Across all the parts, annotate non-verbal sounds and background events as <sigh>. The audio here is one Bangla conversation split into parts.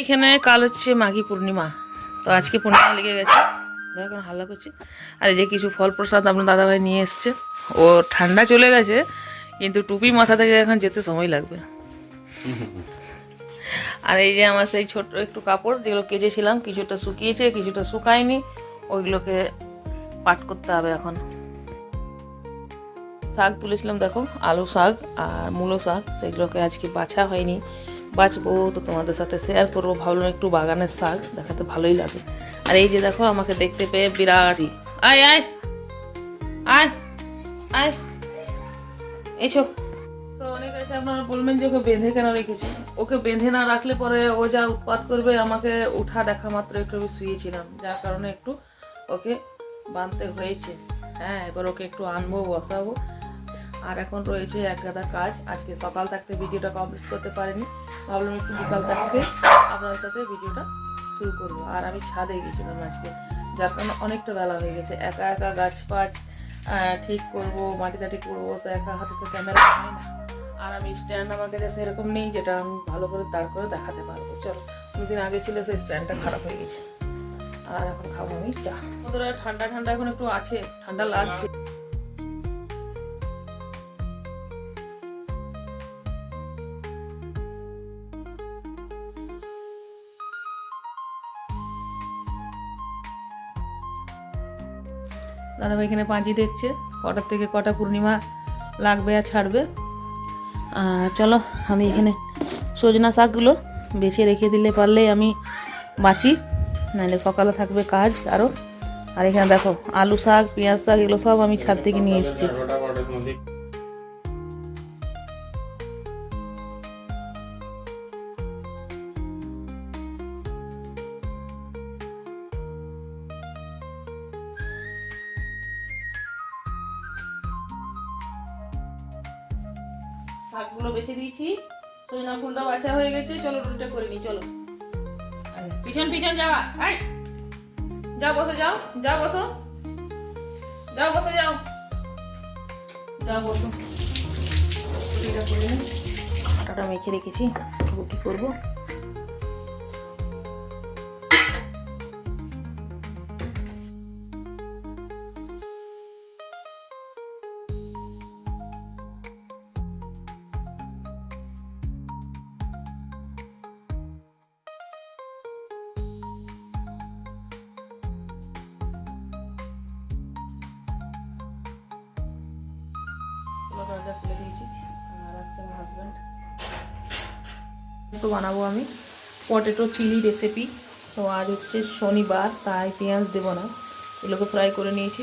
এখানে কাল হচ্ছে মাঘী পূর্ণিমা, তো আজকে পূর্ণিমা লেগে গেছে। এখন হাল্লা করছি। আর এই যে কিছু ফল প্রসাদ আপনার দাদাভাই নিয়ে এসছে। ও ঠান্ডা চলে গেছে, কিন্তু টুপি মাথা থেকে এখন যেতে সময় লাগবে। আর এই যে আমার সেই ছোট একটু কাপড়, যেগুলো কেচেছিলাম, কিছুটা শুকিয়েছে, কিছুটা শুকায়নি, ওইগুলোকে পাট করতে হবে এখন। শাক তুলেছিলাম, দেখো, আলু শাক আর মূলো শাক, সেগুলোকে আজকে বাছা হয়নি। বাছবো তো তোমাদের সাথে শেয়ার করব। ভাবলাম একটু বাগানের শাক দেখাতে ভালোই লাগে। আর এই যে দেখো আমাকে দেখতে পেয়ে বিরাট। আয় আয়। আয় আয়। এসো। তো অনেক আছে আপনারা বলবেন যে ওকে বেঁধে কেন রেখেছি? ওকে বেঁধে না রাখলে পরে ও যা উৎপাত করবে আমাকে উঠা দেখা মাত্র একটু আমি শুয়েছিলাম। যার কারণে একটু ওকে বাঁধতে হয়েছে। হ্যাঁ এবার ওকে একটু আনব বসাবো। আর এখন রয়েছে এক গাদা কাজ। আজকে সকাল থাকতে ভিডিওটা কমপ্লিট করতে পারিনি। ভাবলাম একটু বিকাল থাকতে আপনার সাথে ভিডিওটা শুরু করব। আর আমি ছাদে গেছিলাম আজকে। যার কারণে অনেকটা বেলা হয়ে গেছে। একা একা গাছ পাছ ঠিক করব মাটি টাটি করব, তো একা হাতে তো ক্যামেরা হয় না। আর আমি স্ট্যান্ড আমার কাছে সেরকম নেই যেটা আমি ভালো করে দাঁড় করে দেখাতে পারব। চলো, দুদিন আগে ছিল সেই স্ট্যান্ডটা খারাপ হয়ে গেছে। আর এখন খাব আমি চা। ওদের ঠান্ডা ঠান্ডা এখন একটু আছে। ঠান্ডা লাগছে। দাদাভাই এখানে পাঁচই দেখছে, কটার থেকে কটা পূর্ণিমা লাগবে আর ছাড়বে। আর চলো, আমি এখানে সজনা শাকগুলো বেছে রেখে দিলে পারলে আমি বাঁচি, নাহলে সকালে থাকবে কাজ আরও আর এখানে দেখো, আলু শাক, পেঁয়াজ শাক, এগুলো সব আমি ছাদ থেকে নিয়ে এসেছি। শাকগুলো বেছে দিয়েছি। সজনা ফুলটা বাছা হয়ে গেছে। চলো রুটিটা করে নিই, চলো। পিছন পিছন যাওয়া আয় যাও, বসো, যাও যাও, বসো। যাও বসো, যাও। যাও, বসো। রুটিটা করে নিই আটাটা মেখে রেখেছি। রুটি করব। এগুলো দরজা খুলে দিয়েছি। আর আসছে আমার হাজব্যান্ড তো বানাবো আমি পটেটো চিলি রেসিপি তো আজ হচ্ছে শনিবার, তাই পেঁয়াজ দেবো না। এগুলোকে ফ্রাই করে নিয়েছি।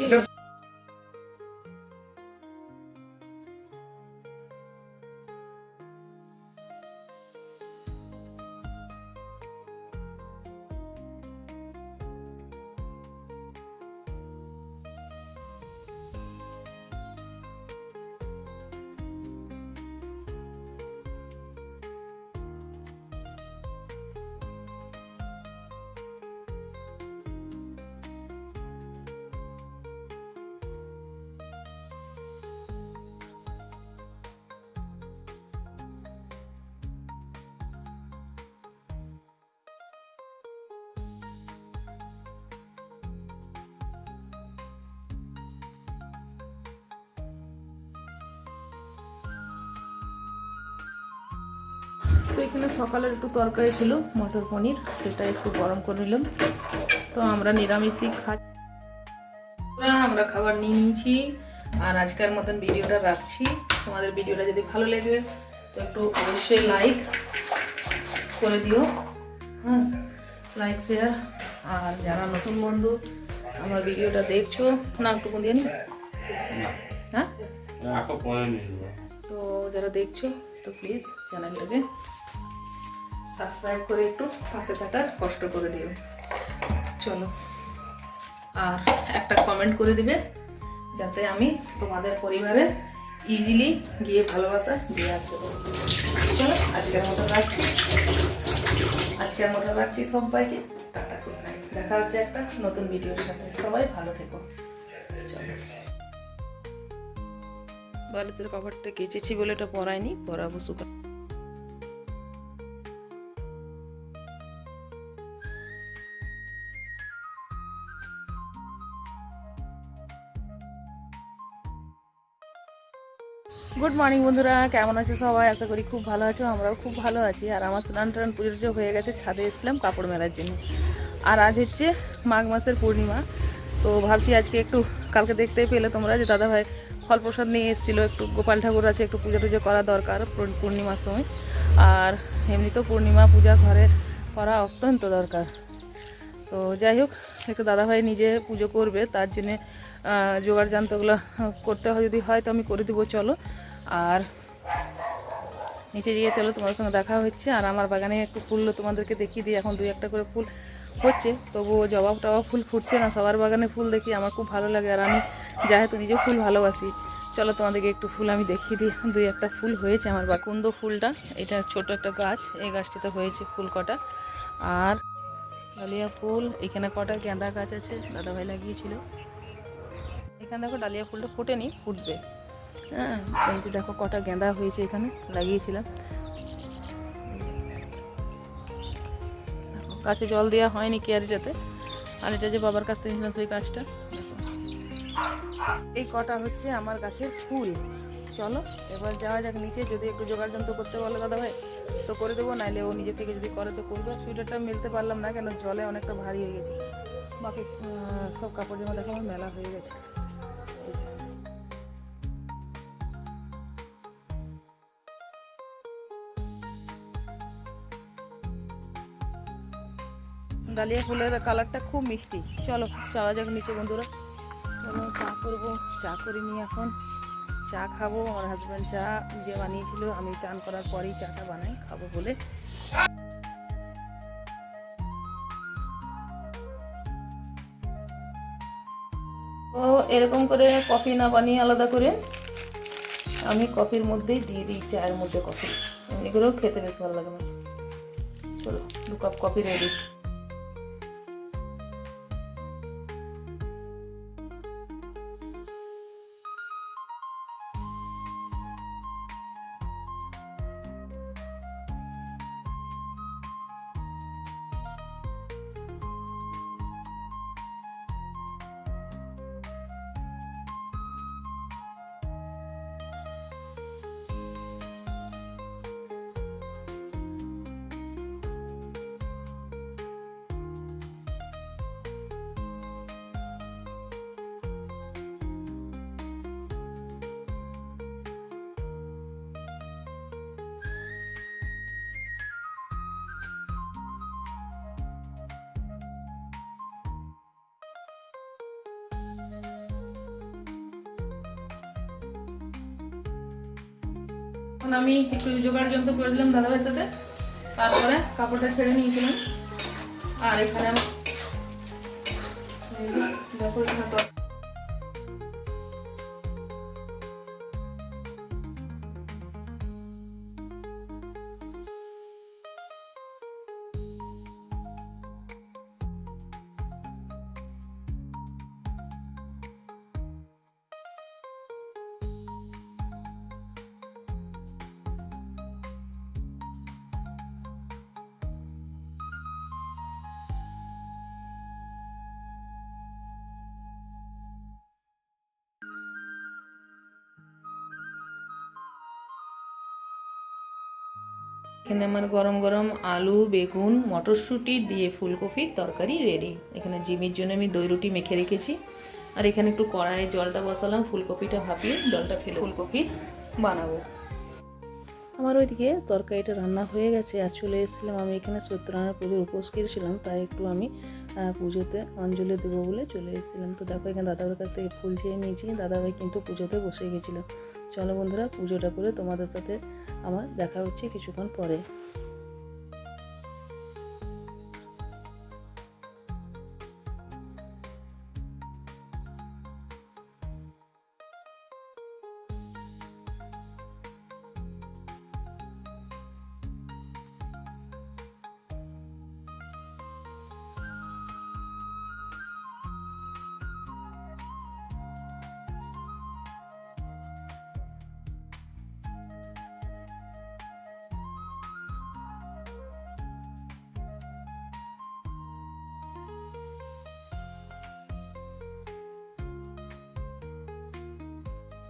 তো এখানে সকালের একটু তরকারি ছিল মটর পনির সেটা একটু গরম করে নিলাম। তো আমরা নিরামিষই খাই। আমরা খাবার নিয়ে নিয়েছি আর আজকের মতন ভিডিওটা রাখছি। তোমাদের ভিডিওটা যদি ভালো লাগে তো একটু অবশ্যই লাইক করে দিও। হ্যাঁ লাইক শেয়ার আর যারা নতুন বন্ধু আমার ভিডিওটা দেখছ না একটু দিয়ে নি। হ্যাঁ? তো যারা দেখছ তো প্লিজ চ্যানেলটাকে সাবস্ক্রাইব করে একটু পাশে থাকার কষ্ট করে দিও। চলো। আর একটা কমেন্ট করে দিবে, যাতে আমি তোমাদের পরিবারে ইজিলি গিয়ে ভালোবাসা দিয়ে আসতে পারি। চলো, আজকের মতো রাখছি। আজকের মতো রাখছি সবাইকে। টাটা গুড নাইট দেখা হচ্ছে একটা নতুন ভিডিওর সাথে। সবাই ভালো থেকো। চলো। বালিশের কভারটা কেচেছি বলে এটা পরাইনি পরাবো শুকা গুড মর্নিং বন্ধুরা। কেমন আছো সবাই? আশা করি খুব ভালো আছো, আমরাও খুব ভালো আছি। আর আমার স্নান টান পুজো হয়ে গেছে, ছাদে এসেছিলাম কাপড় মেলার জন্য। আর আজ হচ্ছে মাঘ মাসের পূর্ণিমা। তো ভাবছি আজকে একটু, কালকে দেখতে পেলে তোমরা যে দাদাভাই ফল প্রসাদ নিয়ে এসেছিল, একটু গোপাল ঠাকুর আছে, একটু পুজো টুজো করা দরকার পূর্ণিমার সময়। আর এমনিতেও পূর্ণিমা, পূজা ঘরে করা অত্যন্ত দরকার। তো যাই হোক, একটু দাদাভাই নিজে পুজো করবে, তার জন্যে জোগাড় যন্ত্রগুলো করতে হয়, যদি হয় তো আমি করে দেবো, চলো। আর নিচে গিয়ে চলো তোমার সঙ্গে দেখা হচ্ছে। আর আমার বাগানে একটু ফুল তোমাদেরকে দেখিয়ে দিই। এখন দুই একটা করে ফুল হচ্ছে। তবুও জবাব টবাব ফুল ফুটছে না। সবার বাগানে ফুল দেখি আমার খুব ভালো লাগে। আর আমি যেহেতু নিজে ফুল ভালোবাসি। চলো, তোমাদেরকে একটু ফুল আমি দেখিয়ে দিই। দুই একটা ফুল হয়েছে আমার বা কুন্দ ফুলটা। এটা ছোট একটা গাছ। এই গাছটিতে হয়েছে ফুল কটা। আর ডালিয়া ফুল। এখানে কটা গেঁদা গাছ আছে। দাদাভাই লাগিয়েছিল। এখানে দেখো, ডালিয়া ফুলটা ফোটেনি, ফুটবে। হ্যাঁ এই যে দেখো কটা গেঁদা হয়েছে এখানে, লাগিয়েছিলাম। গাছে জল দেওয়া হয়নি কেয়ারিটাতে। আর এটা যে বাবার কাছ থেকে সেই গাছটা এই কটা হচ্ছে আমার গাছের ফুল। চলো, এবার যাওয়া যাক নিচে, যদি একটু জোগাড় যন্ত্র করতে বলে দাদা ভাই, তো করে দেবো, নাইলে ও নিজে থেকে যদি করে তো করবে। সুইটারটা মেলতে পারলাম না, কেন জলে অনেকটা ভারী হয়ে গেছে। বাকি সব কাপড় জামা দেখো আমার মেলা হয়ে গেছে। ডালিয়া ফুলের কালারটা খুব মিষ্টি। চলো, যাওয়া যাক নিচে বন্ধুরা। চলো, চা করব। চা করে নিয়ে এখন চা খাব। আমার হাজব্যান্ড চা যে বানিয়েছিল। আমি চান করার পরেই চাটা বানাই, খাব বলে। তো এরকম করে কফি না বানিয়ে আলাদা করে আমি কফির মধ্যেই দিয়ে দিই, চায়ের মধ্যে কফি। এগুলোও খেতে বেশ ভালো লাগে চলো, দু কাপ কফি রেডি। এখন আমি একটু জোগাড় যন্ত্র করে দিলাম দাদাভাইয়ের সাথে। তারপরে কাপড়টা ছেড়ে নিয়েছিলাম। আর এখানে দেখো এখানে আমার গরম গরম আলু, বেগুন, মটরশুঁটি দিয়ে ফুলকপির তরকারি রেডি এখানে জিমির জন্য আমি দই রুটি মেখে রেখেছি। আর এখানে একটু কড়াইয়ে জলটা বসালাম, ফুলকপিটা ভাপিয়ে জলটা ফেলে ফুলকপি বানাবো। আমার ওইদিকে তরকারিটা রান্না হয়ে গেছে আর চলে এসেছিলাম আমি এখানে সত্যনারায়ণ পুজোর উপোস করেছিলাম, তাই একটু আমি পুজোতে অঞ্জলি দেবো বলে চলে এসেছিলাম। তো দেখো এখানে দাদাভাইয়ের কাছ থেকে ফুল চেয়ে নিয়েছি, দাদাভাই কিন্তু পুজোতে বসে গেছিল। চলো বন্ধুরা, পুজোটা করে তোমাদের সাথে আমার দেখা হচ্ছে কিছুক্ষণ পরে।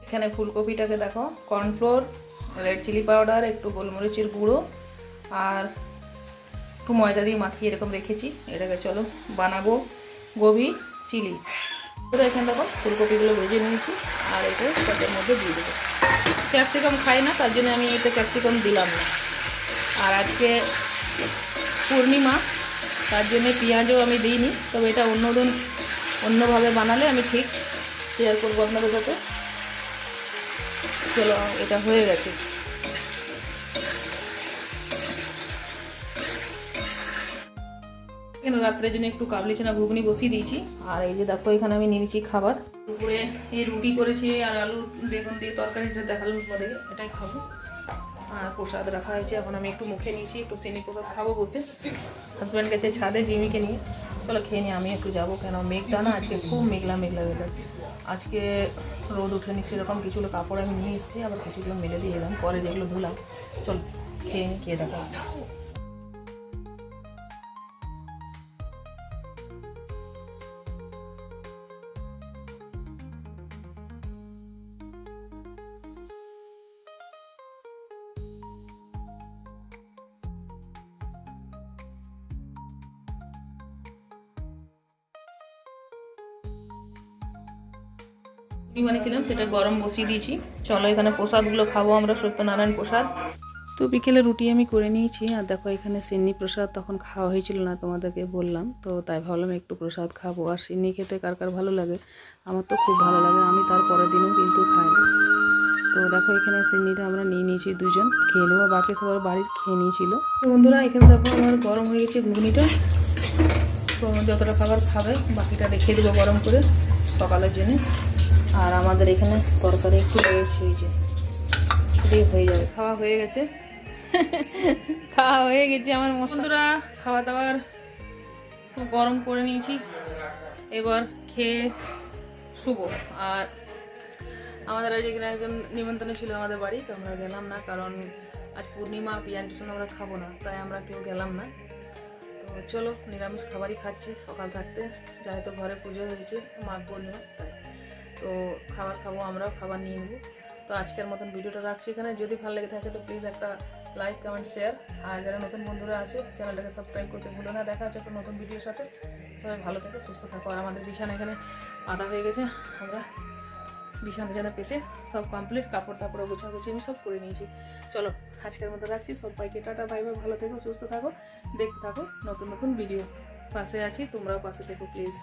এখানে ফুলকপিটাকে দেখো, কর্নফ্লোর, রেড চিলি পাউডার, একটু গোলমরিচের গুঁড়ো, আর একটু ময়দা দিয়ে মাখিয়ে এরকম রেখেছি। এটাকে চলো বানাবো গোবি চিলি। তো এখানে দেখো ফুলকপিগুলো ভেজে নিয়েছি, আর এটা তাদের মধ্যে দিয়ে দেবো। ক্যাপসিকাম খাই না, তার জন্য আমি এটা ক্যাপসিকাম দিলাম না। আর আজকে পূর্ণিমা, তার জন্য পেঁয়াজও আমি দিইনি, তবে এটা অন্যদিন অন্যভাবে বানালে আমি ঠিক শেয়ার করব আপনাদের সাথে। চলো, এটা হয়ে গেছে। এখানে রাত্রের জন্য একটু কাবলি চানা ঘুগনি বসিয়ে দিয়েছি। আর এই যে দেখো, এখানে আমি নিয়ে নিয়েছি খাবার। দুপুরে এই রুটি করেছি আর আলু, বেগুন দিয়ে তরকারি সেটা দেখালাম তোমাদের, এটাই খাব। আর প্রসাদ রাখা হয়েছে, এখন আমি একটু মুখে নিয়েছি, একটু চিনি প্রসাদ খাব বসে। হাজব্যান্ড গেছে ছাদে, জিমিকে নিয়ে। চলো খেয়ে নিই, আমি একটু যাব। কেন, মেঘটা না আজকে খুব মেঘলা মেঘলা ওয়েদার আজকে রোদ উঠেনি সেরকম কিছুগুলো কাপড় আমি নিয়ে এসেছি, আবার কিছুগুলো মেলে দিয়ে এলাম, পরে যেগুলো ধুলাম। চল, খেয়ে নিয়ে খেয়ে দেখা বানিয়েছিলাম, সেটা গরম বসিয়ে দিয়েছি। চলো এখানে প্রসাদগুলো খাব আমরা, সত্যনারায়ণ প্রসাদ। তো বিকেলে রুটি আমি করে নিয়েছি, আর দেখো এখানে সিন্নি প্রসাদ তখন খাওয়া হয়েছিল না তোমাদেরকে বললাম, তো তাই ভাবলাম একটু প্রসাদ খাব। আর সিন্নি খেতে কার কার ভালো লাগে? আমার তো খুব ভালো লাগে, আমি তার পরের দিনও কিন্তু খাই। তো দেখো এখানে সিন্নিটা আমরা নিয়ে নিয়েছি দুজন খেয়ে নেব। বাকি সবার বাড়ির খেয়ে নিয়েছিল। তো বন্ধুরা, এখানে দেখো আমার গরম হয়ে গেছে ঘুগনিটা। তো যতটা খাবার খাবে, বাকিটা রেখে দেবো গরম করে সকালের জন্য। আর আমাদের এখানে তরকারি একটু রয়েছে ওই যে। দিয়ে হয়ে যাবে। খাওয়া হয়ে গেছে। <laughs> খাওয়া হয়ে গেছে আমার বন্ধুরা খাওয়া দাওয়ার খুব গরম করে নিয়েছি। এবার খেয়ে শুভ আর আমাদের আজ এখানে একজন নিমন্ত্রণ ছিল আমাদের বাড়ি তো আমরা গেলাম না কারণ আজ পূর্ণিমা পিয়ান টিউশন আমরা খাব না তাই আমরা কেউ গেলাম না। তো চলো নিরামিষ খাবারই খাচ্ছি সকাল থাকতে। যেহেতু ঘরে পুজো হয়েছে মাঘ পূর্ণিমা তাই। তো খাবার খাব, আমরাও খাবার নিয়ে নেব। তো আজকের মতন ভিডিওটা রাখছি এখানে। যদি ভালো লেগে থাকে তো প্লিজ একটা লাইক কমেন্ট শেয়ার আর যারা নতুন বন্ধুরা আছে, চ্যানেলটাকে সাবস্ক্রাইব করতে ভুলো না। দেখা হচ্ছে একটা নতুন ভিডিওর সাথে। সবাই ভালো থাকে, সুস্থ থাকো। আর আমাদের বিছানা এখানে আদা হয়ে গেছে। আমরা বিছানা জানা পেতে সব কমপ্লিট কাপড় টাপড় গোছাগুছি আমি সব করে নিয়েছি। চলো, আজকের মতো রাখছি। সবাইকে টাটা বাই বাই ভালো থেকো, সুস্থ থাকো। দেখতে থাকো নতুন নতুন ভিডিও। পাশে আছি, তোমরাও পাশে থেকো প্লিজ